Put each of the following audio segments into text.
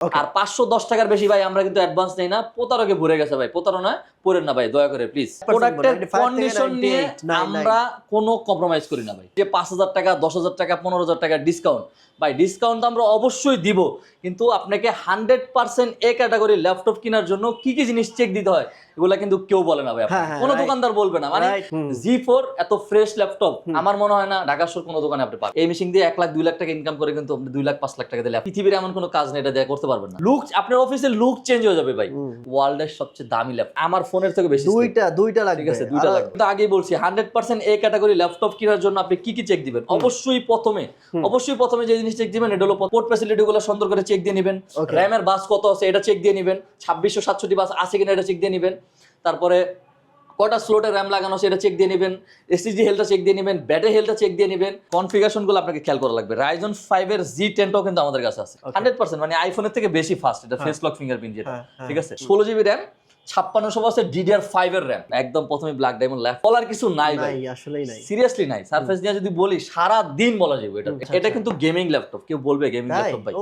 আর পাঁচশো দশ টাকার বেশি ভাই আমরা কিন্তু অ্যাডভান্স নেই না। প্রতারকে ভরে গেছে ভাই প্রতারণা পড়েন না ভাই দয়া করে প্লিজ 95 প্রোডাক্টের কন্ডিশন নিয়ে আমরা কোনো কম্প্রোমাইজ করি না ভাই। যে পাঁচ হাজার টাকা দশ হাজার টাকা পনেরো হাজার টাকা ডিসকাউন্ট ভাই ডিসকাউন্ট আমরা অবশ্যই দিব। কিন্তু আপনাকে hundred percent A category laptop কেনার জন্য কি কি জিনিস চেক দিতে হয়? এগুলা কিন্তু কেউ বলে না ভাই। হ্যাঁ, হ্যাঁ, কোনো দোকানদার বলবে না। মানে। জি ফোর এত ফ্রেশ ল্যাপটপ আমার মনে হয় না ঢাকা শহর কোনো দোকানে আপনি পাবেন। এই মেশিন দিয়ে এক লাখ দুই লাখ টাকা ইনকাম করে কিন্তু আপনি দুই লাখ পাঁচ লাখ টাকা দিলে পৃথিবীর এমন কোনো কাজ নেই এটা দিয়ে করতে পারবেন না। লুক আপনার অফিসের লুক চেঞ্জ হয়ে যাবে ভাই। ওয়ার্ল্ডের সবচেয়ে দামি ল্যাপটপ আমার ফোনের থেকে বেশি দুইটা দুইটা ঠিক আছে দুইটা লাগবে। কিন্তু আগেই বলছি hundred percent A category laptop কেনার জন্য আপনি কি কি চেক দিবেন? অবশ্যই প্রথমে অবশ্যই প্রথমে যে জিনিস চেক দিবেন এটা হলো পোর্ট ফ্যাসিলিটি গুলো সুন্দর করে চেক দিয়ে নেবেন. র্যামের বাস কত আছে এটা চেক দিয়ে নেবেন। ছাব্বিশশো সাতষট্টি বাস আছে কিনা এটা চেক দিয়ে নেবেন। তারপরে কটা স্লোটে র্যাম লাগানো সেটা চেক দিয়ে নেবেন এসএসডি হেলটা চেক দিয়ে নেবেন ব্যাটারি হেলটা চেক দিয়ে নেবেন। কনফিগারেশনগুলো আপনাকে খেয়াল করা লাগবে। রাইজন ফাইভের জি টেনটাও কিন্তু আমাদের কাছে আছে। হান্ড্রেড পার্সেন্ট মানে আইফোনের থেকে বেশি ফাস্ট এটা। ফেস লক ফিঙ্গারপ্রিন্ট যেটা। হ্যাঁ, হ্যাঁ। ঠিক আছে? ষোলো জিবি র্যাম ছাপ্পান্নশো বাসের ডিডিআর ফাইভ এর র্যাম। একদম প্রথমে ব্ল্যাক ডায়মন্ড ল্যাপ বলার কিছু নাই ভাই। আসলেই নাই। সিরিয়াসলি নাই। সারফেস নিয়ে যদি বলি সারা দিন বলা যাবে এটা। আচ্ছা, এটা আচ্ছা। কিন্তু গেমিং ল্যাপটপ কেউ বলবে গেমিং ল্যাপটপ ভাই।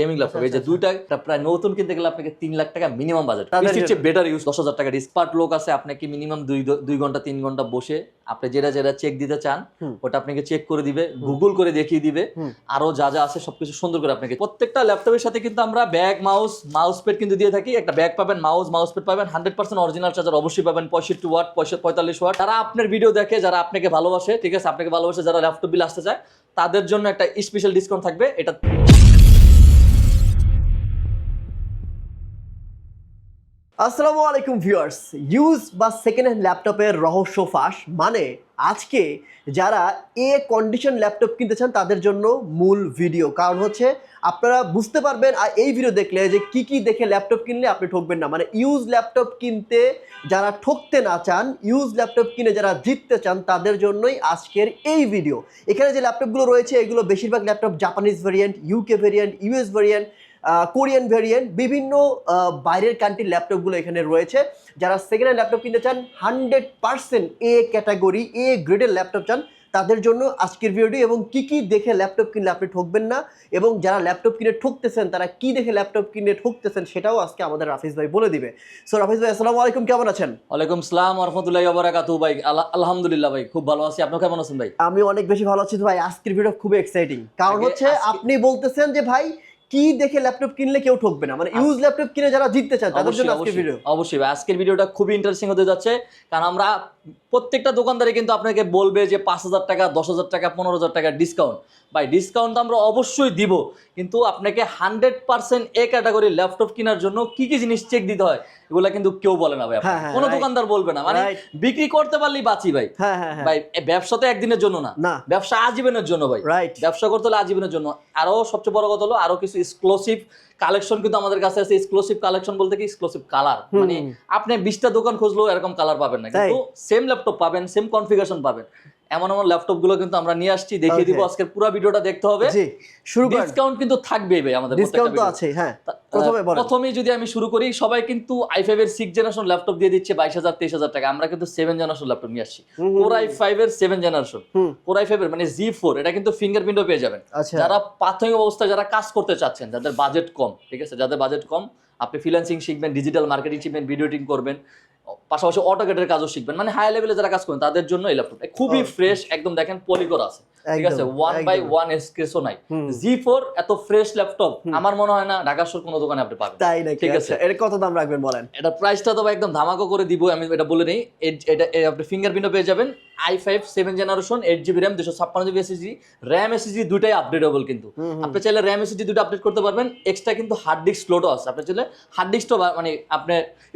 গেমিং ল্যাপটপ এই যে আচ্ছা, আচ্ছা। দুইটা প্রায় নতুন কিনতে গেলে আপনাকে তিন লাখ টাকা মিনিমাম বাজেট তাদের পিসির চেয়ে বেটার ইউজ দশ হাজার টাকা ডিসপার্ট লোক আছে আপনাকে মিনিমাম দুই দুই ঘণ্টা তিন ঘণ্টা বসে আপনি যেটা যেটা চেক দিতে চান ওটা আপনাকে চেক করে দিবে গুগল করে দেখিয়ে দিবে। আরও যা যা আছে সবকিছু সুন্দর করে আপনাকে। প্রত্যেকটা ল্যাপটপের সাথে কিন্তু আমরা ব্যাগ মাউস মাউস প্যাড কিন্তু দিয়ে থাকি। একটা ব্যাগ পাবেন মাউস মাউস প্যাড পাবেন হান্ড্রেড পার্সেন্ট অরিজিনাল চার্জার অবশ্যই পাবেন, পঁয়ষট্টি ওয়াট পঁয়তাল্লিশ ওয়াট যারা আপনার ভিডিও দেখে, যারা আপনাকে ভালোবাসে, ঠিক আছে? আপনাকে ভালোবাসে, যারা ল্যাপটপ বিল আসতে চায়, তাদের জন্য একটা স্পেশাল ডিসকাউন্ট থাকবে। এটা আসসালামু আলাইকুম ভিউয়ার্স ইউজ বা সেকেন্ড হ্যান্ড ল্যাপটপের রহস্য ফাঁস মানে আজকে যারা এ কন্ডিশন ল্যাপটপ কিনতে চান তাদের জন্য মূল ভিডিও কারণ হচ্ছে আপনারা বুঝতে পারবেন আর এই ভিডিও দেখলে যে কি কি দেখে ল্যাপটপ কিনলে আপনি ঠকবেন না। মানে ইউজ ল্যাপটপ কিনতে যারা ঠকতে না চান ইউজ ল্যাপটপ কিনে যারা জিততে চান তাদের জন্যই আজকের এই ভিডিও এখানে যে ল্যাপটপগুলো রয়েছে, এগুলো বেশিরভাগ laptop Japanese variant UK variant US variant Korean variant বিভিন্ন বাইরের কান্ট্রির ল্যাপটপগুলো এখানে রয়েছে। যারা সেকেন্ড হ্যান্ড ল্যাপটপ কিনতে চান hundred percent A category A গ্রেডের ল্যাপটপ চান তাদের জন্য আজকের ভিডিওটি এবং কি কি দেখে ল্যাপটপ কিনলে আপনি ঠকবেন না এবং যারা ল্যাপটপ কিনে ঠকতেছেন তারা কি দেখে ল্যাপটপ কিনে ঠকতেছেন সেটাও আজকে আমাদের রাফিজ ভাই বলে দিবে। সো রাফিজ ভাই আসসালামু আলাইকুম কেমন আছেন? ওয়ালাইকুম সালাম রহমতুল্লাহ বারাকাতু ভাই। আলহামদুলিল্লাহ ভাই খুব ভালো আছি। আপনি কেমন আছেন ভাই? আমি অনেক বেশি ভালো আছি তো ভাই আজকের ভিডিও খুব এক্সাইটিং কারণ হচ্ছে আপনি বলতেছেন যে ভাই কি দেখে ল্যাপটপ কিনলে কেউ ঠকবে না? মানে ইউজ ল্যাপটপ কিনে যারা জিততে চান তাদের জন্য অবশ্যই আজকের অবশ্যই ভিডিও অবশ্যই আজকের ভিডিওটা খুবই ইন্টারেস্টিং হতে যাচ্ছে। কারণ আমরা প্রত্যেকটা দোকানদারে কিন্তু আপনাকে বলবে যে পাঁচ হাজার টাকা দশ হাজার টাকা পনেরো হাজার টাকা ডিসকাউন্ট ভাই ডিসকাউন্ট তো আমরা অবশ্যই দিব কিন্তু আপনাকে hundred percent A category laptop কেনার জন্য কি কি জিনিস চেক দিতে হয়? এগুলা কিন্তু কেউ বলে না ভাই। হ্যাঁ, হ্যাঁ, কোনো দোকানদার বলবে না। মানে বিক্রি করতে পারলেই বাঁচি ভাই। হ্যাঁ ভাই ব্যবসা তো একদিনের জন্য না। ব্যবসা আজীবনের জন্য ভাই। ব্যবসা করতে হলে আজীবনের জন্য। আরও সবচেয়ে বড় কথা হলো আরও কিছু এক্সক্লুসিভ কালেকশন কিন্তু আমাদের কাছে আছে। এক্সক্লুসিভ কালেকশন বলতে কি? এক্সক্লুসিভ কালার মানে আপনি বিশটা দোকান খুঁজলেও এরকম কালার পাবেন না। কিন্তু সেম ল্যাপটপ পাবেন সেম কনফিগারেশন পাবেন। এমন এমন ল্যাপটপগুলো কিন্তু আমরা নিয়ে আসছি দেখিয়ে দিব. আজকের পুরো ভিডিওটা দেখতে হবে। জি শুরু ডিসকাউন্ট কিন্তু থাকবেই ভাই আমাদের ডিসকাউন্ট তো আছে হ্যাঁ প্রথমে বলেন। যদি আমি শুরু করি সবাই কিন্তু আই ফাইভ এর সিক্স জেনারেশন ল্যাপটপ দিয়ে দিচ্ছে বাইশ হাজার তেইশ হাজার টাকা। আমরা কিন্তু সেভেন জেনারেশন ল্যাপটপ নিয়ে আসছি। আই ফাইভ এর সেভেন জেনারেশন হুম। কোর আই এর মানে জি ফোর এটা কিন্তু ফিঙ্গারপ্রিন্টও পেয়ে যাবেন। আচ্ছা। যারা প্রাথমিক অবস্থায় যারা কাজ করতে চাচ্ছেন যাদের বাজেট কম ঠিক আছে? যাদের বাজেট কম আপনি ফ্রিল্যান্সিং শিখবেন ডিজিটাল মার্কেটিং শিখবেন ভিডিও এডিটিং করবেন পাশাপাশি অটোকেটের কাজও শিখবেন। মানে হাই লেভেলে যারা কাজ করেন তাদের জন্য এই ল্যাপটপ খুবই ফ্রেশ একদম দেখেন পলিকর আছে। ঠিক আছে? ওয়ান বাই ওয়ান এক্সপ্রেসও নাই। জি ফোর এত ফ্রেশ ল্যাপটপ আমার মনে হয় না ঢাকা কোনো দোকানে আপনি পাবেন। তাই নাকি? ঠিক আছে। আচ্ছা এর কত দাম রাখবেন বলেন? এটা প্রাইসটা তো একদম ধামাকা করে দিব আমি এটা বলে নেই। এটা আপনি ফিঙ্গারপ্রিন্টও পেয়ে যাবেন। I five seven generation eight GB RAM দুশো ছাপ্পান্ন জিবি এসএসজি র্যাম এসএসজি দুটাই আপডেটেবল কিন্তু। আপনি চাইলে র্যাম এসএসজি দুটো আপডেট করতে পারবেন এক্সট্রা কিন্তু হার্ড ডিস্ক স্লোটও আছে। আপনি চাইলে হার্ড ডিস্কটা মানে আপনি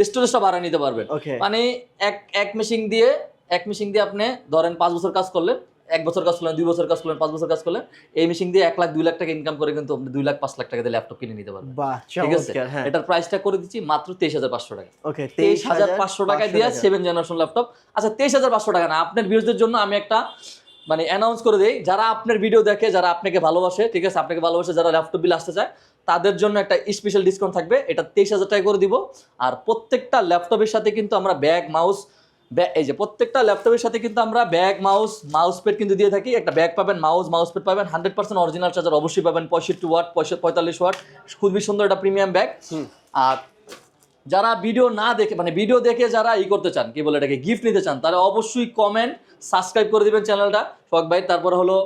স্টোরেজটা বাড়ায় নিতে পারবেন। মানে এক এক মেশিন দিয়ে এক মেশিন দিয়ে আপনি ধরেন পাঁচ বছর কাজ করলেন এক বছর কাজ করলেন দুই বছর কাজ করলেন পাঁচ বছর কাজ করলেন এই মেশিন দিয়ে এক লাখ দুই লাখ টাকা ইনকাম করে কিন্তু আপনি দুই লাখ পাঁচ লাখ টাকা দিয়ে ল্যাপটপ কিনে নিতে পারবেন। ঠিক আছে? হ্যাঁ। এটার প্রাইসটা করে দিচ্ছি মাত্র তেইশ হাজার পাঁচশো টাকা। ওকে তেইশ হাজার পাঁচশো টাকা দিয়ে সেভেন জেনারেশন ল্যাপটপ আচ্ছা তেইশ হাজার পাঁচশো টাকা না আপনার ভিউজদের জন্য আমি একটা মানে অ্যানাউন্স করে দেই যারা আপনার ভিডিও দেখে যারা আপনাকে ভালোবাসে ঠিক আছে? আপনাকে ভালোবাসে যারা ল্যাপটপ বিল আসতে চায় তাদের জন্য একটা স্পেশাল ডিসকাউন্ট থাকবে। এটা তেইশ হাজার টাকা করে দিব। আর প্রত্যেকটা ল্যাপটপের সাথে কিন্তু আমরা ব্যাগ মাউস এই যে প্রত্যেকটা ল্যাপটপের সাথে কিন্তু আমরা ব্যাগ মাউস মাউস প্যাড কিন্তু দিয়ে থাকি। একটা ব্যাগ পাবেন মাউস মাউস প্যাড পাবেন। হান্ড্রেড পার্সেন্ট অরিজিনাল চার্জার অবশ্যই পাবেন। পঁয়ষট্টি ওয়াট পঁয়তাল্লিশ ওয়াট। খুবই সুন্দর একটা প্রিমিয়াম ব্যাগ। আর যারা ভিডিও না দেখে মানে ভিডিও দেখে যারা ই করতে চান কি বলে এটাকে গিফট নিতে চান তারা অবশ্যই কমেন্ট সাবস্ক্রাইব করে দিবেন চ্যানেলটা শখ ভাই তারপরে হলো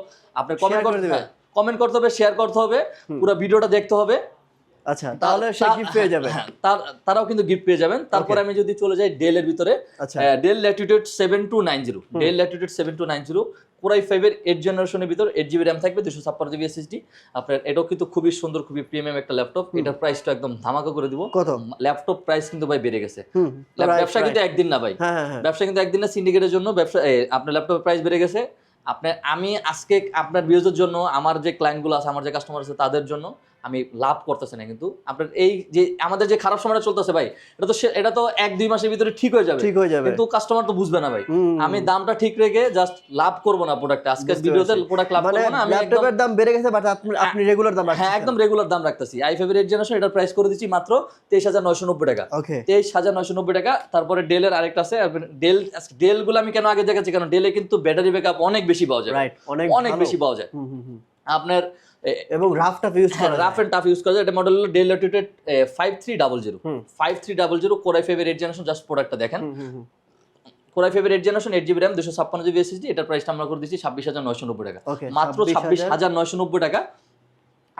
আপনার কমেন্ট করে দিবেন। কমেন্ট করতে হবে শেয়ার করতে হবে। পুরো ভিডিওটা দেখতে হবে। আচ্ছা তাহলে সে গিফট পেয়ে যাবে। হ্যাঁ, তার- তারাও কিন্তু গিফট পেয়ে যাবেন। তারপরে আমি যদি চলে যাই ভিতরে আচ্ছা। Dell Latitude seven two nine zero Dell Latitude seven two nine zero core I ফাইভের এইট জেনারেশনের ভিতর এইট জিবি র্যাম থাকবে দুশো ছাপ্পান্ন জিবি এসএসডি আপনার এটাও কিন্তু খুবই সুন্দর খুবই প্রিমিয়াম একটা ল্যাপটপ এটার প্রাইসটা একদম ধামাকা করে দিব। কত? ল্যাপটপ প্রাইস কিন্তু ভাই বেড়ে গেছে। ল্যাপ- right, ব্যবসা কিন্তু একদিন না ভাই। হ্যাঁ হ্যাঁ হ্যাঁ। ব্যবসা কিন্তু একদিন না সিন্ডিকেটের জন্য ব্যবসা আপনার ল্যাপটপের প্রাইস বেড়ে গেছে। আপনার আমি আজকে আপনার ভিউজের জন্য আমার যে ক্লায়েন্টগুলো আছে আমার যে কাস্টমার আছে তাদের জন্য আমি লাভ করতেছি না কিন্তু আপনার এই যে আমাদের যে খারাপ সময়টা চলতেছে ভাই এটা তো এটা তো এক দুই মাসের ভিতরে ঠিক হয়ে যাবে। ঠিক হয়ে যাবে। কিন্তু কাস্টমার তো বুঝবে না ভাই। আমি দামটা ঠিক রেখে জাস্ট লাভ করব না প্রোডাক্টে বুঝতে ভিডিওতে প্রোডাক্ট লাভ মানে করব না আমি ল্যাপটপের দাম বেড়ে গেছে বাট আপনি আপনি রেগুলার দাম হ্যাঁ একদম রেগুলার দাম রাখতেছি। আই ফাইভের এইট জেনারেশন এটার প্রাইস করে দিচ্ছি মাত্র তেইশ হাজার নয়শো নব্বই টাকা। ওকে তেইশ হাজার নয়শো নব্বই টাকা তারপরে ডেলের আরেকটা আছে ডেল ডেলগুলো আমি কেন আগে দেখাচ্ছি? কারণ ডেলে কিন্তু ব্যাটারি ব্যাকআপ অনেক বেশি পাওয়া যায়। রাইট অনেক অনেক বেশি পাওয়া যায়। আপনার এবং রাফ টাফ ইউজ করা রাফ এন্ড টাফ ইউজ করা যায়। এটা মডেল হলো Dell latitude five three double zero. Five three double zero core i ফাইভের এইট জেনারেশন জাস্ট প্রোডাক্টটা দেখেন। কোরাই ফাইভের eight generation eight GB RAM দুশো ছাপ্পান্ন জিবি এসএসডি এটার প্রাইসটা আমরা করে দিচ্ছি ছাব্বিশ হাজার নয়শো নব্বই টাকা। মাত্র ছাব্বিশ হাজার নয়শো নব্বই টাকা।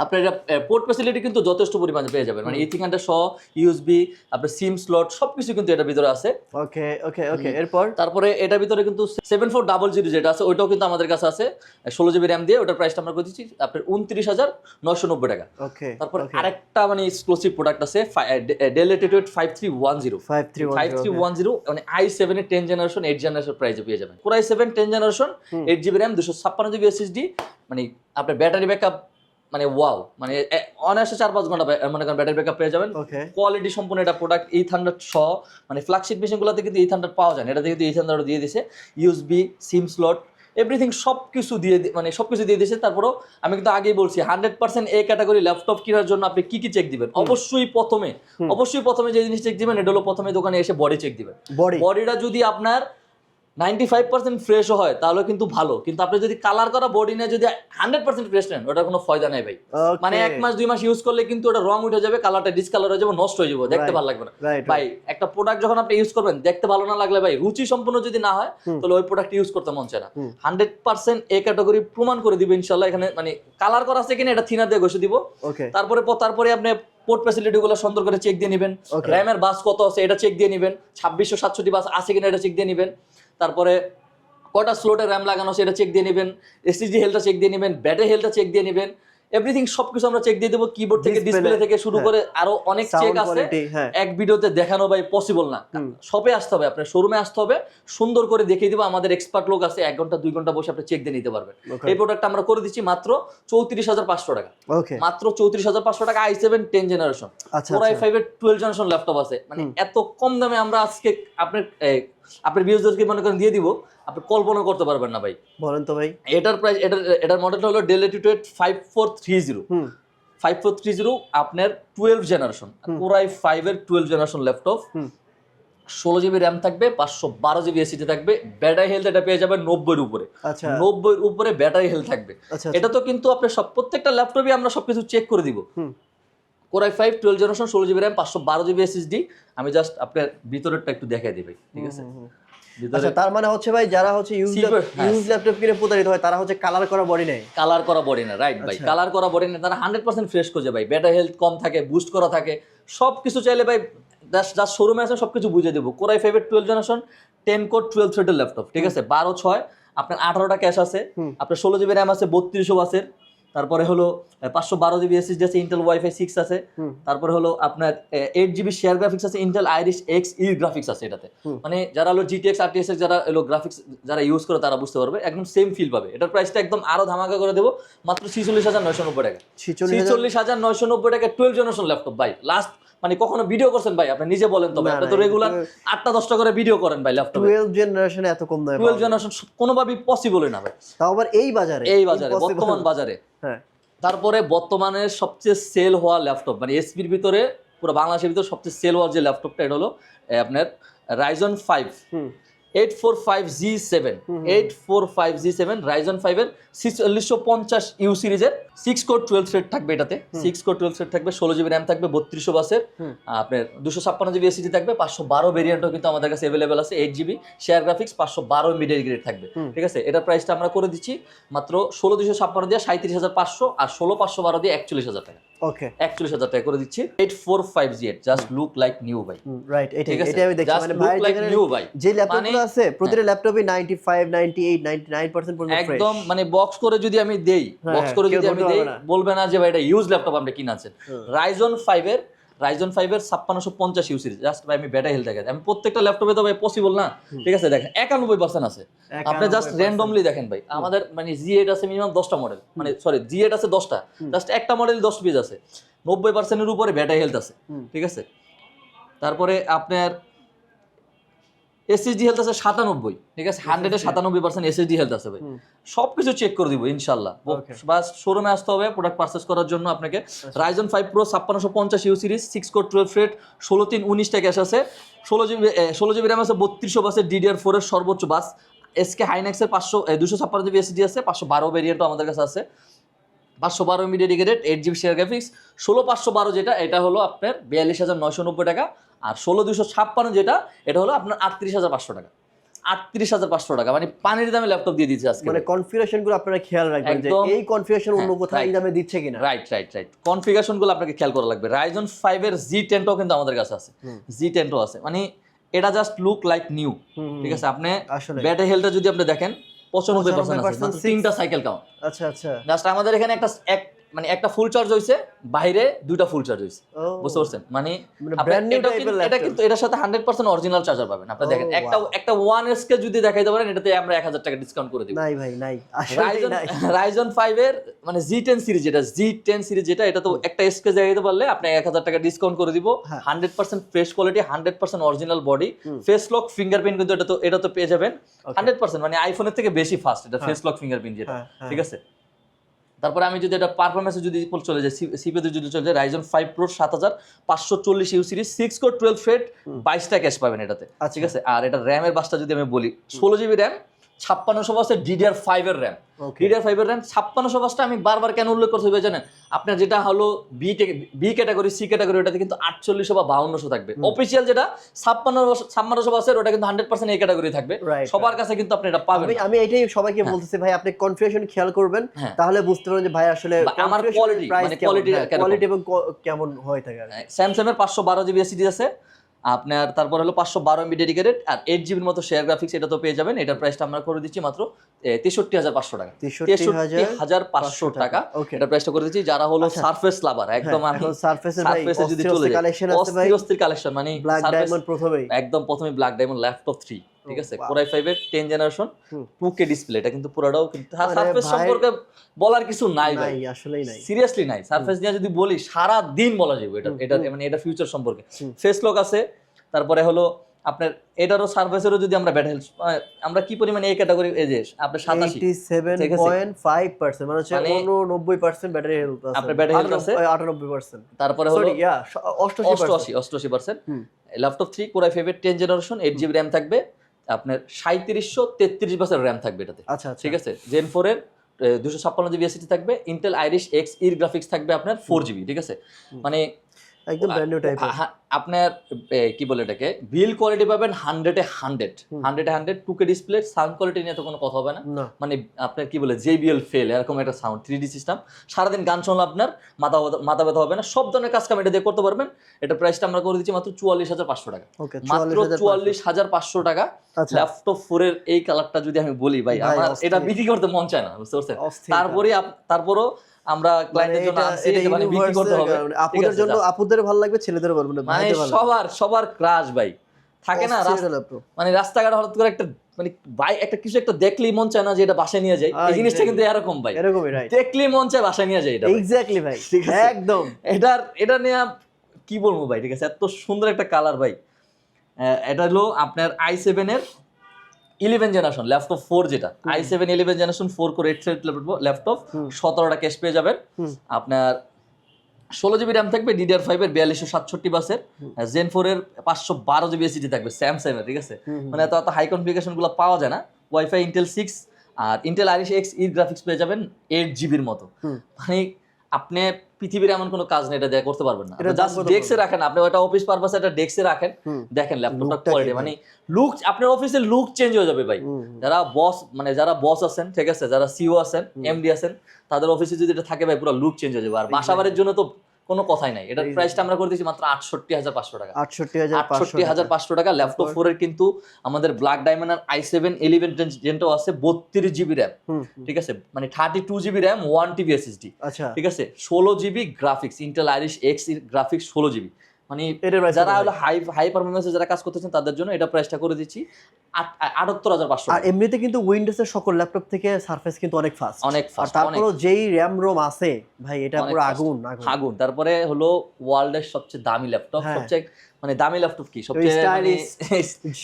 আপনার এটা পোর্ট ফ্যাসিলিটি কিন্তু যথেষ্ট পরিমাণে পেয়ে যাবেন। মানে ইথিকানটা সহ ইউএসবি আপনার সিম স্লট সবকিছু কিন্তু এটার ভিতরে আছে। ওকে ওকে ওকে এরপর? তারপরে এটার ভিতরে কিন্তু সেভেন ফোর ডাবল জিরো যেটা আছে ওইটাও কিন্তু আমাদের কাছে আছে। ষোলো জিবি র্যাম দিয়ে ওটার প্রাইসটা আমরা করে দিচ্ছি আপনার উনত্রিশ হাজার নশো নব্বই টাকা। ওকে তারপর আরেকটা মানে এক্সক্লুসিভ প্রোডাক্ট আছে Dell latitude five three one zero five three five three one zero মানে আই সেভেনের টেন জেনারেশন এইট জেনারেশন প্রাইসে পেয়ে যাবেন। পুরাই seven ten generation hmm. Eight GB RAM দুশো ছাপ্পান্ন জিবি এসএসডি মানে আপনার ব্যাটারি ব্যাকআপ মানে ওয়াও মানে অনায়াসে চার পাঁচ ঘণ্টা মনে করেন ব্যাটারি ব্যাকআপ পেয়ে যাবেন। ওকে কোয়ালিটি সম্পূর্ণ এটা প্রোডাক্ট এইট হান্ড্রেড ছ মানে ফ্ল্যাগশিপ মেশিনগুলোতে কিন্তু এই থান্ডার পাওয়া যায় না। এটাতে কিন্তু এইট হান্ড্রেড দিয়ে দিছে। ইউএসবি সিম স্লট এভরিথিং সব কিছু দিয়ে মানে সব কিছু দিয়ে দিয়েছে তারপরও আমি কিন্তু আগেই বলছি hundred percent A category laptop কেনার জন্য আপনি কি কি চেক দিবেন? অবশ্যই প্রথমে অবশ্যই প্রথমে যে জিনিস চেক দিবেন এটা হলো প্রথমে দোকানে এসে বডি চেক দিবেন। বডি বডিটা যদি আপনার নাইনটি ফাইভ পার্সেন্ট ফ্রেশও হয় তাহলে কিন্তু ভালো। কিন্তু আপনি যদি কালার করা বডি নিয়ে যদি হান্ড্রেড পার্সেন্ট ফ্রেশ নেন ওটার কোনো ফয়দা নেই ভাই। মানে এক মাস দুই মাস ইউজ করলে কিন্তু ওটা রং উঠে যাবে কালারটা ডিসকালার হয়ে যাবে নষ্ট হয়ে যাবে দেখতে ভালো লাগবে না। ভাই একটা প্রোডাক্ট যখন আপনি ইউজ করবেন দেখতে ভালো না লাগলে ভাই রুচি সম্পূর্ণ যদি না হয় তাহলে ওই প্রোডাক্ট ইউজ করতে মন চায় না। হান্ড্রেড পার্সেন্ট এ ক্যাটাগরি প্রমাণ করে দিবে ইনশাল্লাহ এখানে মানে কালার করা আছে কিনা এটা থিনার দিয়ে ঘষে দিব। তারপরে তারপরে আপনি পোর্ট ফ্যাসিলিটি গুলো সুন্দর করে চেক দিয়ে নেবেন. র্যামের বাস কত আছে এটা চেক দিয়ে নেবেন। ছাব্বিশশো সাতষট্টি বাস আছে কিনা এটা চেক দিয়ে নেবেন। তারপরে কটা স্লোটে র্যাম লাগানো সেটা চেক দিয়ে নেবেন এসএসডি হেলটা চেক দিয়ে নেবেন ব্যাটারি হেলটা চেক দিয়ে নেবেন এভরিথিং সবকিছু আমরা চেক দিয়ে দেবো কিবোর্ড থেকে ডিসপ্লে থেকে শুরু হ্যাঁ। করে আরও অনেক চেক আছে হ্যাঁ। এক ভিডিওতে দেখানো ভাই পসিবল না। শপে আসতে হবে আপনার শোরুমে আসতে হবে সুন্দর করে দেখিয়ে দিব আমাদের এক্সপার্ট লোক আছে এক ঘণ্টা দুই ঘণ্টা বসে আপনি চেক দিয়ে নিতে পারবেন। এই প্রোডাক্ট আমরা করে দিচ্ছি মাত্র চৌত্রিশ হাজার পাঁচশো টাকা। মাত্র চৌত্রিশ হাজার পাঁচশো টাকা i seven ten generation four i five এর টুয়েলভ জেনারেশন ল্যাপটপ আছে। মানে এত কম দামে আমরা আজকে আপনার আপনার বিউজদেরকে মনে করেন দিয়ে দিব আপনি কল্পনা করতে পারবেন না ভাই। বলেন তো ভাই। এটার প্রাইস এটার এটার মডেলটা হলো Dell latitude five four three zero five four three zero আপনার twelve generation hmm. Core i five এর টুয়েলভ জেনারেশন ল্যাপটপ ষোলো জিবি র্যাম থাকবে পাঁচশো বারো জিবি এসিতে থাকবে ব্যাটারি হেলথ এটা পেয়ে যাবে নব্বইয়ের উপরে। আচ্ছা। নব্বইয়ের উপরে ব্যাটারি হেলথ থাকবে। আচ্ছা এটা তো কিন্তু আপনার সব প্রত্যেকটা ল্যাপটপে আমরা সবকিছু চেক করে দিব। Core i five twelve generation ষোলো জিবি র্যাম পাঁচশো বারো জিবি এসএসডি আমি জাস্ট আপনার ভিতরেরটা একটু দেখাই ভাই ঠিক আছে? আচ্ছা তার মানে হচ্ছে ভাই যারা হচ্ছে ইউজ। ইউজ ল্যাপটপ কিনে প্রতারিত হয় তারা হচ্ছে কালার করা বডি নেয়। কালার করা বডি না রাইট ভাই? আচ্ছা। কালার করা বডি না তারা হান্ড্রেড পার্সেন্ট ফ্রেশ খোঁজে ভাই। ব্যাটারি হেলথ কম থাকে বুস্ট করা থাকে। সব কিছু চাইলে ভাই জাস্ট শোরুমে আছে সব কিছু বুঝিয়ে দেবো। কোরাই ফাইভের twelve generation ten core twelve থ্রেডের ল্যাপটপ ঠিক আছে? বারো ছয় আপনার আঠারোটা ক্যাশ আছে। আপনার ষোলো জিবি র্যাম আছে বত্রিশশো বাসের তারপরে হলো পাঁচশো বারো জিবি এস আছে ইন্টেল ওয়াইফাই সিক্স আছে। তারপরে হলো আপনার এইট জিবি শেয়ার গ্রাফিক্স আছে Intel Iris X E graphics আছে এটাতে। মানে যারা হলো জিটিএক্স আরটিএস যারা হলো গ্রাফিক্স যারা ইউজ করে তারা বুঝতে পারবে একদম সেম ফিল পাবে। এটার প্রাইসটা একদম আরও ধামাকা করে দেবো মাত্র ছিচল্লিশ হাজার নয়শো নব্বই টাকা। ছিচল্লিশ হাজার- ছিচল্লিশ হাজার নয়শো নব্বই টাকা টুয়েলভ জেনারেশন ল্যাপটপ ভাই। লাস্ট মানে কখনো ভিডিও করছেন ভাই? আপনি নিজে বলেন তো ভাই। আপনি তো রেগুলার আটটা দশটা করে ভিডিও করেন ভাই ল্যাপটপে 12 জেনারেশন এত কম দামে টুয়েলভ পাওয়া যায়। জেনারেশন কোনোভাবেই পসিবল না ভাই। তাও আবার এই বাজারে। এই বাজারে বর্তমান বাজারে। হ্যাঁ। তারপরে বর্তমানে সবচেয়ে সেল হওয়া ল্যাপটপ মানে এসপির ভিতরে পুরো বাংলাদেশের ভিতরে সবচেয়ে সেল হওয়া যে ল্যাপটপটা এটা হলো আপনার Ryzen five hmm. Eight four five G seven eight four five G seven Ryzen ফাইভের ছিচল্লিশশো পঞ্চাশ ইউ সিরিজের সিক্স কোড টুয়েলভ সেট থাকবে এটাতে। সিক্স কোড টুয়েলভ সেট থাকবে ষোলো জিবি র্যাম থাকবে বত্রিশশো বাসের। আপনার দুশো ছাপ্পান্ন জিবি এসিডি থাকবে পাঁচশো বারো ভেরিয়েন্টও কিন্তু আমাদের কাছে অ্যাভেলেবেল আছে এইট জিবি শেয়ার গ্রাফিক্স পাঁচশো বারো মিডিয়ার গ্রেড থাকবে। ঠিক আছে? এটার প্রাইসটা আমরা করে দিচ্ছি মাত্র ষোলো দুশো ছাপ্পান্ন দিয়ে সাঁত্রিশ হাজার পাঁচশো আর ষোলো পাঁচশো বারো দিয়ে একচল্লিশ হাজার টাকা। ওকে একচল্লিশ হাজার টাকা করে দিচ্ছি। Eight four five G eight just look like new ভাই রাইট এটা আছে? আমি দেখছি। মানে ভাই লাইক নিউ ভাই যে ল্যাপটপগুলো মানে- আছে প্রতিটা ল্যাপটপে 95 98 99% পর্যন্ত একদম মানে বক্স করে যদি আমি দেই হ্যাঁ, বক্স করে যদি আমি দেই বলবে না যে ভাই এটা ইউজ ল্যাপটপ আপনি কিনে আছেন হুম। রাইজন ফাইভের রাইজন ফাইভের ছাপ্পান্নশো পঞ্চাশ ইউসির জাস্ট ভাই আমি ব্যাটা হেল দেখেন আমি প্রত্যেকটা ল্যাপটপে তো ভাই পসিবল না। ঠিক আছে দেখেন একানব্বই পার্সেন্ট আছে। আপনি জাস্ট 91% র্যান্ডমলি দেখেন ভাই আমাদের মানে জি এইট আছে মিনিমাম দশটা মডেল মানে সরি জি এইট আছে দশটা। জাস্ট একটা মডেল দশ পিস আছে। নব্বই পার্সেন্টের উপরে ব্যাটারি হেলথ আছে। ঠিক আছে? তারপরে আপনার এসএসডি হেলথ আছে সাতানব্বই ঠিক আছে? হান্ড্রেডে সাতানব্বই পার্সেন্ট এসএসডি হেলথ আছে ভাই। হুম। সব কিছু চেক করে দিব ইনশাল্লাহ. বাস শোরুমে আসতে হবে প্রোডাক্ট পারচেস করার জন্য আপনাকে। রাইজন ফাইভ প্রো ছাপ্পান্নশো পঞ্চাশ U series six core twelve thread ষোলো তিন উনিশটা ক্যাশ আছে। ষোলো জিবি ষোলো জিবি র্যাম আছে বত্রিশশো বাসের ডিডিআর ফোরের সর্বোচ্চ বাস এসকে হাইনেক্সের পাঁচশো দুশো ছাপ্পান্ন জিবি এসডি আছে পাঁচশো বারো ভেরিয়েন্টও আমাদের কাছে আছে। পাঁচশো বারো MB dedicated eight GB share graphics ষোলো পাঁচশো বারো যেটা এটা হলো আপনার বিয়াল্লিশ হাজার নয়শো নব্বই টাকা আর ষোলো দুশো ছাপ্পান্ন যেটা এটা হলো আপনার আটত্রিশ হাজার পাঁচশো টাকা। আটত্রিশ হাজার পাঁচশো টাকা মানে পানির দামে ল্যাপটপ দিয়ে দিচ্ছে আজকে। মানে কনফিগারেশনগুলো আপনারা খেয়াল রাখবেন যে। এই কনফিগারেশন অন্য হ্যাঁ, কোথাও এই দামে দিচ্ছে কিনা। রাইট রাইট রাইট কনফিগারেশনগুলো আপনাকে খেয়াল করা লাগবে। রাইজন ফাইভের জি টেনটাও কিন্তু আমাদের কাছে আছে। জি টেনটাও আছে। মানে এটা জাস্ট লুক লাইক নিউ ঠিক আছে? আপনি ব্যাটারি হেলটা যদি আপনি দেখেন 95% তিনটা সাইকেল কাউন্ট আচ্ছা আচ্ছা। জাস্ট আমাদের এখানে একটা এক মানে একটা ফুল চার্জ হয়েছে বাইরে দুইটা ফুল চার্জ হয়েছে বুঝতে পারছেন? মানে মানে এটা কিন্তু- এটা এটার সাথে হান্ড্রেড পার্সেন্ট অরিজিনাল চার্জার পাবেন। আপনি দেখেন একটা একটা ওয়ান এস কে যদি দেখাইতে পারেন এটাতে আমরা এক হাজার টাকা ডিসকাউন্ট করে দিব। নাই ভাই নাই। রাইজন রাইজন ফাইভ এর মানে জি টেন সিরিজ যেটা জি টেন সিরিজ যেটা এটা তো একটা এসকে জায়গাতে পারলে আপনি এক হাজার টাকা ডিসকাউন্ট করে দিব। Hundred percent fresh quality hundred percent original body face lock fingerprint কিন্তু এটা তো এটা তো পেয়ে যাবেন। হান্ড্রেড পার্সেন্ট মানে আইফোনের থেকে বেশি ফাস্ট এটা। ফেস লক ফিঙ্গারপ্রিন্ট যেটা। হ্যাঁ, হ্যাঁ। ঠিক আছে? তারপরে আমি যদি এটা পারফরমেন্সে যদি চলে যাই সিপিতে যদি চলে যায় রাইজন ফাইভ প্রো সাত হাজার পাঁচশো চল্লিশ U series six core twelve ফেট বাইশটা ক্যাশ পাবেন এটাতে। আচ্ছা। ঠিক আছে? আর এটা র্যামের বাসটা যদি আমি বলি ষোলো জিবি র্যাম ছাপ্পান্নশো বাসের ডিডিআর ফাইভের র্যাম ডিডিআর ফাইভের র্যাম ছাপ্পান্নশো বাসটা আমি বারবার কেন উল্লেখ করতে হবে জানেন? আপনার যেটা হলো B B category C category ওটাতে কিন্তু আটচল্লিশশো বা বাউন্নশো থাকবে। অফিসিয়াল যেটা ছাপ্পান্ন ছাপ্পান্নশো বাসের ওটা কিন্তু হান্ড্রেড পার্সেন্ট এই ক্যাটাগরি থাকবে। সবার কাছে কিন্তু আপনি এটা পাবেন আমি এটাই সবাইকে বলতেছি ভাই আপনি কনফিগারেশন খেয়াল করবেন হ্যাঁ। তাহলে বুঝতে পারবেন যে ভাই আসলে আমার quality, মানে কোয়ালিটি এবং কেমন হয়ে থাকে স্যামসাং এর পাঁচশো বারো জিবি এসিডি আছে। আপনার তারপর হলো পাঁচশো বারো এমবি ডেডিকেটেড আর এইট জিবির মতো শেয়ার গ্রাফিক্স এটা তো পেয়ে যাবেন। এটার প্রাইসটা আমরা করে দিচ্ছি মাত্র তেষট্টি হাজার পাঁচশো টাকা। তেষট্টি হাজার পাঁচশো টাকা. এটা প্রাইসটা করে দিচ্ছি যারা হলো সার্ফেস সারফেস লাভার একদম হ্যাঁ, ভাই সারফেসে যদি চলে যায় কালেকশন অস্থির অস্থির কালেকশন মানে একদম প্রথমে ব্ল্যাক ডায়মন্ড ল্যাপটপ থ্রি ঠিক আছে. কোরাই ফাইভের ten generation two K display এটা কিন্তু পুরোটাও কিন্তু সারফেস সম্পর্কে বলার কিছু নাই ভাই। আসলেই নাই। সিরিয়াসলি নাই। সারফেস নিয়ে যদি বলি সারা দিন বলা যাবে এটা এটা মানে এটা ফিউচার সম্পর্কে। ফেস লক আছে তারপরে হলো আপনার এটারও সার্ভিসেরও যদি আমরা ব্যাটেল আমরা কি পরিমাণে এই ক্যাটাগরি যে আপনার সাতাশি 87.5% মানে হচ্ছে মানে- 89% ব্যাটারি হেলথ আছে। আপনার battery health আছে? 98% তারপরে হলো সরি ইয়া 88% অষ্টআশি অষ্টআশি percent hmm. Laptop three core i ফাইভের ten generation eight GB RAM থাকবে। আপনার সাঁত্রিশশো তেত্রিশ বছর র্যাম থাকবে এটাতে। আচ্ছা আচ্ছা। ঠিক আছে? জেন ফোরের দুশো ছাপ্পান্ন জিবি এসিটি থাকবে ইন্টেল আইরিশ এক্স ইর গ্রাফিক্স থাকবে আপনার ফোর জিবি ঠিক আছে? মানে একদম ব্র্যান্ড নিউ টাইপের আপনার কি বলে এটাকে? বিল কোয়ালিটি পাবেন হান্ড্রেডে হান্ড্রেড হান্ড্রেডে হান্ড্রেড টুকে ডিসপ্লে সাউন্ড কোয়ালিটি নিয়ে তো কোনো কথা হবে না। মানে আপনার কি বলে জেবিএল ফেল এরকম একটা সাউন্ড থ্রি ডি সিস্টেম সারাদিন গান শুনলে আপনার মাথা মাথা ব্যথা হবে না। সব ধরনের কাজ কাম এটা দিয়ে করতে পারবেন। এটা প্রাইসটা আমরা করে দিচ্ছি মাত্র চুয়াল্লিশ হাজার পাঁচশো টাকা। মাত্র চুয়াল্লিশ হাজার পাঁচশো টাকা। আচ্ছা। ল্যাপটপ ফোরের এই কালারটা যদি আমি বলি ভাই ভাই, আমার এটা বিক্রি করতে মন চায় না বুঝতে পারছেন? তারপরে তারপরও আমরা ক্লায়েন্টের জন্য আনছি মানে বিক্রি করতে হবে। আপুদের জন্য আপুদের ভালো লাগবে ছেলেদের ভালো মানে মানে সবার সবার ক্রাশ ভাই। থাকে না মানে রাস্তাঘাট হঠাৎ করে একটা মানে ভাই একটা কিছু একটা দেখলেই মন চায় না যে এটা বাসায় নিয়ে যায়। এই জিনিসটা কিন্তু এরকম ভাই। এরকমই রাইট দেখলেই মন চায় বাসায় নিয়ে যায় এটা। এক্স্যাক্টলি ভাই। একদম। এটার এটা নিয়ে কি বলব ভাই? ঠিক আছে এত সুন্দর একটা কালার ভাই। এটা হলো আপনার আই সেভেনের ইলেভেন জেনারেশন ল্যাপটপ ফোর যেটা। I seven eleven generation four করে এইট ল্যাপটপ। সতেরোটা ক্যাশ পেয়ে যাবেন। আপনার ষোলো জিবি র্যাম থাকবে ডিডিআর ফাইভ এর বিয়াল্লিশশো সাতষট্টি বাসের। জেন ফোর এর পাঁচশো বারো জিবি এসিডি থাকবে স্যামসাং এর ঠিক আছে? মানে এত এত হাই কনফিগারেশনগুলো পাওয়া যায় না। ওয়াইফাই ইন্টেল সিক্স আর Intel Iris X E graphics পেয়ে যাবেন এইট জিবির মতো। মানে আপনি পৃথিবীর এমন কোনো কাজ নেই এটা দেয়া করতে পারবেন না। জাস্ট ডেস্কে রাখেন আপনি ওটা অফিস পারপাসে একটা ডেস্কে রাখেন দেখেন ল্যাপটপটা কোয়ালিটি মানে লুক আপনার অফিসের লুক চেঞ্জ হয়ে যাবে ভাই। যারা বস মানে যারা বস আছেন ঠিক আছে যারা সিও আছেন এমডি আছেন তাদের অফিসে যদি এটা থাকে ভাই পুরো লুক চেঞ্জ হয়ে যাবে। আর বাসা বাড়ির জন্য তো কোনো কথাই নাই। এটার প্রাইসটা আমরা করে দিয়েছি মাত্র আটষট্টি হাজার পাঁচশো টাকা। আটষট্টি হাজার আটষট্টি হাজার পাঁচশো টাকা ল্যাপটপ? ফোরের কিন্তু আমাদের ব্ল্যাক ডায়মন্ড আর আই সেভেন ইলেভেন যেটাও আছে বত্রিশ জিবি র্যাম ঠিক আছে? মানে thirty two GB RAM one TB SSD আচ্ছা। ঠিক আছে? ষোলো GB graphics Intel Iris X graphics ষোলো জিবি মানে যারা হলো হাই হাই পারফরমেন্সে যারা কাজ করতেছেন তাদের জন্য এটা প্রাইসটা করে দিচ্ছি। আট- আটাত্তর হাজার পাঁচশো আর এমনিতে কিন্তু উইন্ডোজের সকল ল্যাপটপ থেকে সারফেস কিন্তু অনেক ফাস্ট অনেক ফাস্ট অনেক যেই র্যাম রোম আছে ভাই এটা পুরো আগুন আগুন। তারপরে হলো ওয়ার্ল্ডের সবচেয়ে দামি ল্যাপটপ। সবচেয়ে মানে দামি ল্যাপটপ কি? সবচেয়ে মানে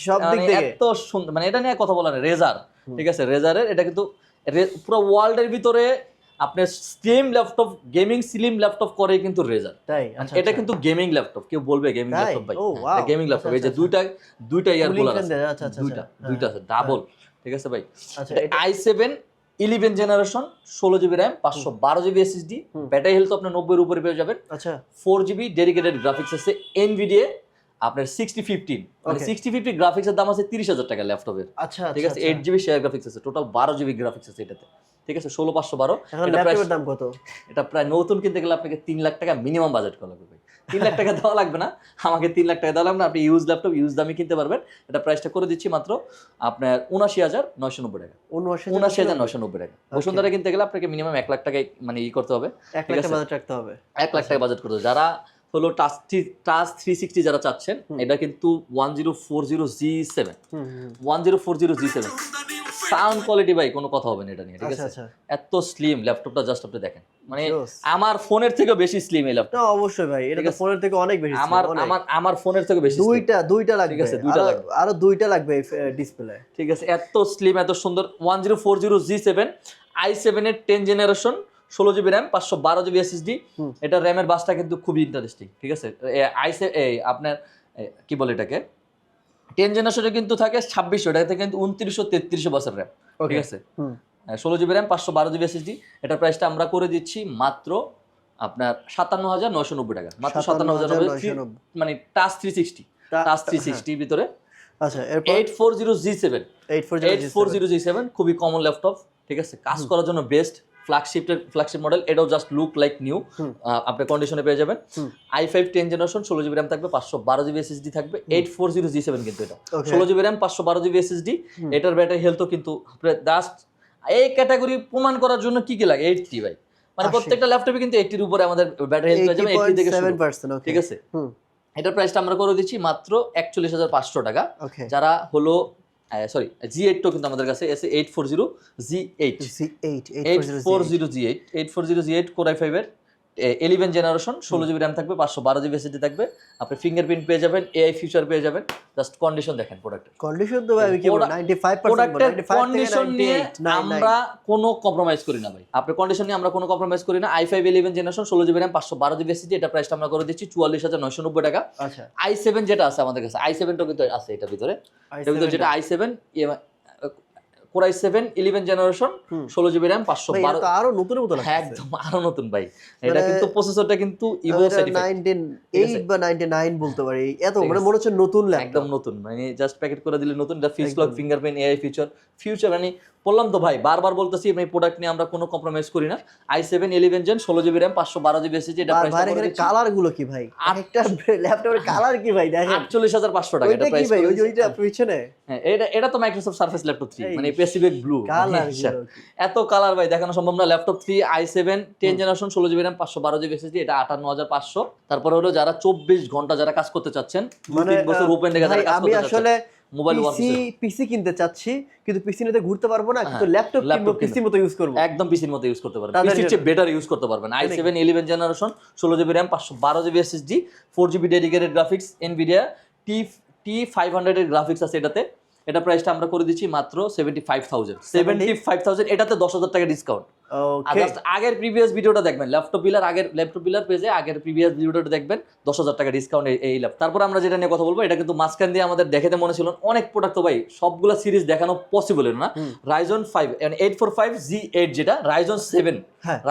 সব দিক মানে থেকে। এত সুন্দর মানে এটা নিয়ে কথা বলা রেজার ঠিক আছে? রেজারের এটা কিন্তু পুরো ওয়ার্ল্ডের ভিতরে আপনার slim laptop gaming slim laptop করে কিন্তু রেজার তাই? আচ্ছা এটা কিন্তু গেমিং ল্যাপটপ কেউ বলবে গেমিং ল্যাপটপ ভাই। গেমিং ল্যাপটপ এই যে আচ্ছা, দুইটা দুইটা ইয়ার কুলার আছে। আচ্ছা, আচ্ছা, দুইটা আচ্ছা। দুইটা আছে ডাবল ঠিক আছে ভাই? আচ্ছা আই সেভেন ইলেভেন জেনারেশন ষোলো জিবি র্যাম পাঁচশো বারো জিবি এসএসডি। ব্যাটারি হেলথ আপনার নব্বইয়ের উপরে পেয়ে যাবেন। আচ্ছা। ফোর জিবি ডেডিকেটেড গ্রাফিক্স আছে এনভিডিএ আপনার সিক্সটি ফিফটিন মানে সিক্সটি ফিফটি গ্রাফিক্সের দাম আছে তিরিশ হাজার টাকা ল্যাপটপের আচ্ছা ঠিক আচ্ছা আছে? এইট জিবি শেয়ার গ্রাফিক্স আছে টোটাল বারো জিবি গ্রাফিক্স আছে এটাতে। ঠিক আছে ষোলো পাঁচশো বারো। দাম কত? এটা প্রায় নতুন কিনতে গেলে আপনাকে তিন লাখ টাকা মিনিমাম বাজেট করা লাগবে তিন লাখ টাকা দেওয়া লাগবে না আমাকে তিন লাখ টাকা দেওয়া লাগবে না আপনি ইউজ ল্যাপটপ ইউজ দামে কিনতে পারবেন। এটা প্রাইসটা করে দিচ্ছি মাত্র আপনার উনাশি হাজার নয়শো নব্বই টাকা। উনাশি হাজার নয়শো নব্বই টাকা। বসুন্ধরা কিনতে গেলে আপনাকে মিনিমাম এক লাখ টাকায় মানে ই করতে হবে এক লাখ। টাকা বাজেট রাখতে হবে। এক লাখ টাকা বাজেট করতে হবে। যারা হলো টাচ টাচ থ্রি সিক্সটি যারা চাচ্ছেন এটা কিন্তু one zero four zero G seven one zero four zero G seven sound quality ভাই কোনো কথা হবে না এটা নিয়ে ঠিক আচ্ছা আছে? আচ্ছা। এত স্লিম ল্যাপটপটা জাস্ট আপনি দেখেন। মানে আমার ফোনের থেকে বেশি স্লিম এই ল্যাপটপ অবশ্যই ভাই এটা তো ফোনের থেকে অনেক বেশি আমার আমার আমার ফোনের থেকে বেশি দুইটা দুইটা লাগবে। আছে, দুইটা লাগবে। আরও দুইটা লাগবে ডিসপ্লে ঠিক আছে এত স্লিম এত সুন্দর। One zero four zero G seven i সেভেনের টেন জেনারেশন ষোলো জিবি র্যাম পাঁচশো বারো জিবি এসএসডি এটা র্যামের বাসটা কিন্তু খুবই ইন্টারেস্টিং ঠিক আছে? আপনার কি বলে এটাকে? টেন জেনারেশনে কিন্তু থাকে ছাব্বিশশো এটাতে কিন্তু উনত্রিশশো তেত্রিশশো বাসের র্যাম ঠিক আছে? ষোলো জিবি র্যাম পাঁচশো বারো জিবি এসএসডি এটার প্রাইসটা আমরা করে দিচ্ছি মাত্র আপনার সাতান্ন হাজার নয়শো নব্বই টাকা মাত্র সাতান্ন হাজার মানে touch three sixty touch three সিক্সটির ভিতরে। আচ্ছা eight four zero G seven eight four zero G seven খুবই কমন ল্যাপটপ ঠিক আছে? কাজ করার জন্য বেস্ট ফ্ল্যাগশিপের ফ্ল্যাগশিপ মডেল এটাও জাস্ট লুক লাইক নিউ। আপনি কন্ডিশনে পেয়ে যাবেন। আই ফাইভ টেন জেনারেশন ষোলো জিবি র্যাম থাকবে পাঁচশো বারো জিবি এসএসডি থাকবে eight four zero G seven কিন্তু এটা. ষোলো জিবি র্যাম পাঁচশো বারো জিবি এসএসডি এটার ব্যাটারি হেলথও কিন্তু জাস্ট এই ক্যাটাগরি প্রমাণ করার জন্য কি কি লাগে? এইট থ্রি ভাই। মানে প্রত্যেকটা ল্যাপটপে কিন্তু এইটির উপরে আমাদের ব্যাটারি হেলথ পেয়ে যাবে এইটি থেকে শুরু। 80.7% ঠিক আছে? এটার প্রাইসটা আমরা করে দিচ্ছি মাত্র একচল্লিশ হাজার পাঁচশো টাকা। যারা হলো সরি জি এইটটাও কিন্তু আমাদের কাছে এসে eight four zero G eight G eight eight four zero G eight eight four zero G eight core i ফাইভের ইলেভেন জেনারেশন ষোলো জিবি র্যাম থাকবে পাঁচশো বারো জিবি এসিডি থাকবে। আপনি ফিঙ্গারপ্রিন্ট পেয়ে যাবেন এআই ফিউচার পেয়ে যাবেন। জাস্ট কন্ডিশন দেখেন প্রোডাক্টের কন্ডিশন তো ভাই কি 95% প্রোডাক্টের কন্ডিশন নিয়ে আমরা কোনো কম্প্রোমাইজ করি না ভাই। আপনার কন্ডিশন নিয়ে আমরা কোনো কম্প্রোমাইজ করি না। আই ফাইভ ইলেভেন জেনারেশন ষোলো জিবি র্যাম পাঁচশো বারো জিবি এসিডি এটা প্রাইসটা আমরা করে দিচ্ছি চুয়াল্লিশ হাজার নয়শো নব্বই টাকা। আচ্ছা। আই সেভেন যেটা আছে আমাদের কাছে আই সেভেনটাও কিন্তু আছে এটার ভিতরে। এটার ভিতরে যেটা i seven core i seven eleven generation ষোলো জিবি র্যাম পাঁচশো বারো আরও নতুন মতো হ্যাঁ একদম আরও নতুন ভাই। এটা মানে- কিন্তু প্রসেসরটা কিন্তু ইভো 98 বা 99 বলতে পারি। এত মানে মনে হচ্ছে নতুন একদম নতুন মানে জাস্ট প্যাকেট করে দিলে নতুন এটা face lock. Fingerprint AI feature future মানে বললাম তো ভাই বারবার বলতেছি এই প্রোডাক্ট নিয়ে আমরা কোনো কম্প্রোমাইজ করি না। আই সেভেন ইলেভেন জেন ষোলো জিবি র্যাম পাঁচশো বারো জিবি এসেছে এটা কালারগুলো কি ভাই? একটা ল্যাপটপের কালার কি ভাই দেখেন। আটচল্লিশ হাজার পাঁচশো টাকা এটা প্রাইস ভাই? ওই ওইটা পিছনে? হ্যাঁ এটা এটা তো মাইক্রোসফট সার্ফেস ল্যাপটপ থ্রি মানে প্যাসিফিক ব্লু কালার এত কালার ভাই দেখানো সম্ভব না। Laptop three i seven ten generation ষোলো জিবি র্যাম পাঁচশো বারো জিবি এসেছে এটা আটান্ন হাজার পাঁচশো। তারপরে হলো যারা চব্বিশ ঘণ্টা যারা কাজ করতে চাচ্ছেন দুই মানে তিন বছর ওপেন রেখে যারা কাজ আমি করতে চাচ্ছেন। আসলে মোবাইল পিসি পিসি কিনতে চাচ্ছি কিন্তু পিসি নিতে ঘুরতে পারব না কিন্তু ল্যাপটপ কিনবো laptop পিসি মতো ইউজ করব। একদম পিসির মতো ইউজ করতে পারবেন। পিসির চেয়ে বেটার ইউজ করতে পারবেন। আই সেভেন ইলেভেন জেনারেশন ষোলো জিবি র্যাম পাঁচশো বারো GB SSD four GB dedicated graphics Nvidia T T five হান্ড্রেডের গ্রাফিক্স আছে এটাতে। এটা প্রাইসটা আমরা করে দিচ্ছি মাত্র seventy five thousand seventy five thousand এটাতে দশ হাজার টাকা ডিসকাউন্ট আগের প্রিভিয়াস ভিডিওটা দেখবেন ল্যাপটপ বিলার আগের ল্যাপটপ বিলার পেজে আগের প্রিভিয়াস ভিডিওটা দেখবেন দশ হাজার টাকা ডিসকাউন্ট এই ল্যাপটপ তারপর আমরা যেটা নিয়ে কথা বলব এটা কিন্তু মাঝখান দিয়ে আমাদের দেখাতে মনে ছিল অনেক প্রোডাক্ট তো ভাই সবগুলো সিরিজ দেখানো পসিবল না। Ryzen five eight four five G eight যেটা রাইজন সেভেন।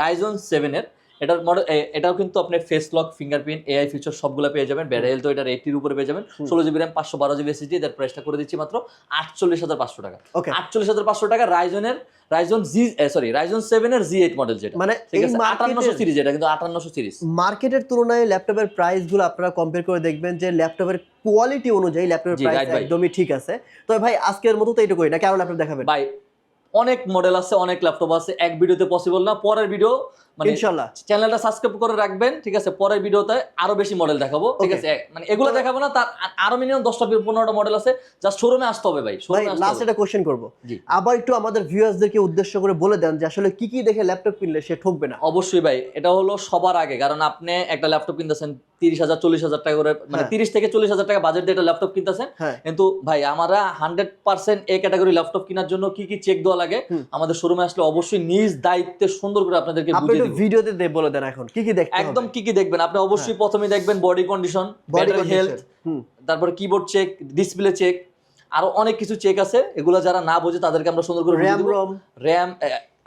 রাইজন সেভেনের এটার মডেল এটাও কিন্তু আপনি face lock fingerprint AI feature সবগুলো পেয়ে যাবেন। ব্যাটারি হেলথ এটার এইটির উপরে পেয়ে যাবেন। ষোলো জিবি র্যাম পাঁচশো বারো জিবি এসএসডি এটার প্রাইসটা করে দিচ্ছি মাত্র আটচল্লিশ হাজার পাঁচশো টাকা। ওকে আটচল্লিশ হাজার পাঁচশো টাকা রাইজনের রাইজন জি সরি রাইজন সেভেনের জি এইট মডেল যেটা। মানে আটান্নশো সিরিজ এটা কিন্তু আটান্নশো সিরিজ মার্কেটের তুলনায় ল্যাপটপের প্রাইসগুলো আপনারা কম্পেয়ার করে দেখবেন যে ল্যাপটপের কোয়ালিটি অনুযায়ী ল্যাপটপের প্রাইস একদমই ঠিক আছে। তো ভাই আজকের মতো তো এইটুকুই না? কেমন ল্যাপটপ দেখাবেন? ভাই অনেক মডেল আছে অনেক ল্যাপটপ আছে এক ভিডিওতে পসিবল না পরের ভিডিও মানে ইনশাল্লাহ চ্যানেলটা সাবস্ক্রাইব করে রাখবেন ঠিক আছে? পরের ভিডিওতে আরও বেশি মডেল দেখাবো ঠিক আছে? মানে এগুলো দেখাবো না তার আরও মিনিমাম দশটা পনেরোটা মডেল আছে শোরুমে আসতে হবে ভাই শোরুমে লাস্ট কোশ্চেন করব। আবার একটু আমাদের ভিউয়ার্সদেরকে উদ্দেশ্য করে বলে দেন যে আসলে কি কি দেখে ল্যাপটপ কিনলে সে ঠকবে না? অবশ্যই ভাই এটা হলো সবার আগে কারণ আপনি একটা ল্যাপটপ কিনতেছেন তিরিশ হাজার চল্লিশ হাজার টাকা করে মানে হ্যাঁ। তিরিশ থেকে চল্লিশ হাজার টাকা বাজেট দিয়ে একটা ল্যাপটপ কিনতেছেন। হ্যাঁ। কিন্তু ভাই আমরা hundred percent A category laptop কেনার জন্য কি কি চেক দেওয়া লাগে। আমাদের শোরুমে আসলে অবশ্যই নিজ দায়িত্বে সুন্দর করে আপনাদেরকে আপনি বুঝিয়ে ভিডিওতে দে- বলে দেন এখন কি কি দেখতে একদম কি কি দেখবেন? আপনি অবশ্যই প্রথমে দেখবেন বডি কন্ডিশন বডি হেলথ তারপর কিবোর্ড চেক ডিসপ্লে চেক আরও অনেক কিছু চেক আছে। এগুলো যারা না বোঝে তাদেরকে আমরা সুন্দর করে র্যাম রম র্যাম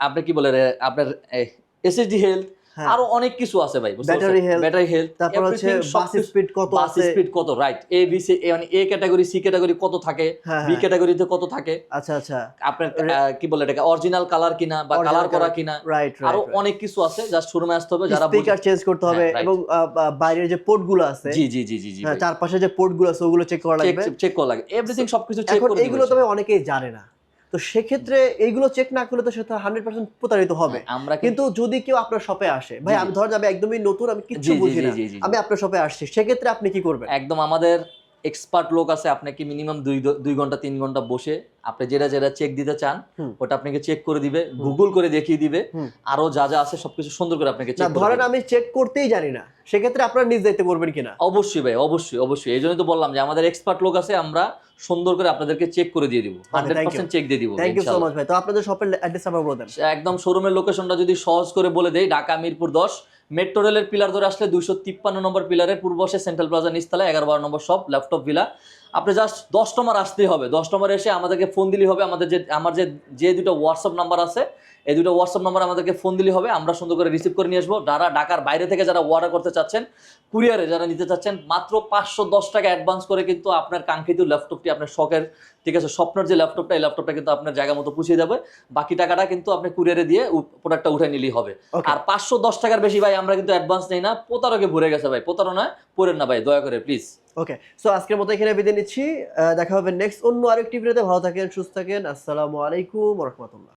আপনি কি বলে আপনার এসএসডি হেলথ হ্যাঁ আরও অনেক কিছু আছে ভাই Battery health, ব্যাটারি হেলথ তারপর হচ্ছে বাস স্পিড কত বাস স্পিড কত রাইট এ বি সি মানে এ ক্যাটাগরি সি ক্যাটাগরি কত থাকে? হ্যাঁ বি হ্যাঁ। ক্যাটাগরিতে কত থাকে? আচ্ছা আচ্ছা। আপনার কি বলে এটাকে? অরিজিনাল কালার কিনা বা কালার করা কিনা? রাইট আরও অনেক কিছু আছে জাস্ট শোরুমে আসতে হবে যারা স্পিকার চেঞ্জ করতে হবে হ্যাঁ, এবং বাইরের যে পোর্টগুলো আছে জি জি জি জি হ্যাঁ চারপাশে যে পোর্টগুলো আছে ওগুলো চেক করা লাগবে। চেক করা লাগে। এভরিথিং সবকিছু চেক করে এগুলো তবে অনেকেই জানে না। তো সেক্ষেত্রে এইগুলো চেক না করলে তো সেটা হান্ড্রেড পার্সেন্ট প্রতারিত হবে। আমরা কিন্তু যদি কেউ আপনার শপে আসে ভাই আমি ধর ধরেন আমি একদমই নতুন আমি কিছু বুঝি না। আমি আপনার শপে আসছি সেক্ষেত্রে আপনি কি করবেন? একদম আমাদের এক্সপার্ট লোক আছে আপনাকে মিনিমাম দুই দুই ঘণ্টা তিন ঘণ্টা বসে আপনি যেটা যেটা চেক দিতে চান ওটা আপনাকে চেক করে দিবে গুগল করে দেখিয়ে দিবে। আরও যা যা আছে সবকিছু সুন্দর করে আপনাকে চেক ধরেন আমি চেক করতেই জানি না সেক্ষেত্রে আপনারা নিজ দায়িত্বে করবেন কিনা? অবশ্যই ভাই অবশ্যই অবশ্যই। এই জন্যই তো বললাম যে আমাদের এক্সপার্ট লোক আছে আমরা সুন্দর করে আপনাদেরকে চেক করে দিয়ে দিব হান্ড্রেড. পার্সেন্ট চেক দিয়ে দিব থ্যাংক ইউ সো মাচ ভাই। তো আপনাদের শপের অ্যাড্রেস আমার বলে দেন। একদম শোরুমের লোকেশনটা যদি সহজ করে বলে দেই ঢাকা মিরপুর দশ মেট্রো রেলের পিলার ধরে আসলে দুইশো তিপ্পান্ন নম্বর পিলারের পূর্বশে সেন্ট্রাল প্লাজা নিচতলা এগারো বারো নম্বর সব ল্যাপটপ ভিলা আপনি জাস্ট দশ নম্বর আসতেই হবে। দশ নম্বর এসে আমাদেরকে ফোন দিলেই হবে। আমাদের যে, আমার যে যে দুটো হোয়াটসঅ্যাপ নাম্বার আছে এই দুটো হোয়াটসঅ্যাপ নাম্বার আমাদেরকে ফোন দিলে হবে। আমরা সুন্দর করে রিসিভ করে নিয়ে আসব। যারা ঢাকার বাইরে থেকে যারা অর্ডার করতে চাচ্ছেন কুরিয়ারে যারা নিতে চাচ্ছেন মাত্র পাঁচশো দশ টাকা অ্যাডভান্স করে কিন্তু আপনার কাঙ্ক্ষিত ল্যাপটপটি আপনার শখের ঠিক আছে স্বপ্নের যে ল্যাপটপটা এই ল্যাপটপটা কিন্তু আপনার জায়গা মতো পুষিয়ে যাবে বাকি টাকাটা কিন্তু আপনি কুরিয়ারে দিয়ে প্রোডাক্টটা উঠে নিলেই হবে। আর পাঁচশো দশ টাকার বেশি ভাই আমরা কিন্তু অ্যাডভান্স নেই না। প্রতারকে ভরে গেছে ভাই। প্রতারণায় পড়েন না ভাই। দয়া করে প্লিজ ওকে সো আজকের মতো এখানে বিদায় নিচ্ছি। দেখা হবে নেক্সট অন্য আরেকটি ভিডিওতে ভালো থাকেন সুস্থ থাকেন। আসসালামু আলাইকুম রহমতুল্লাহ।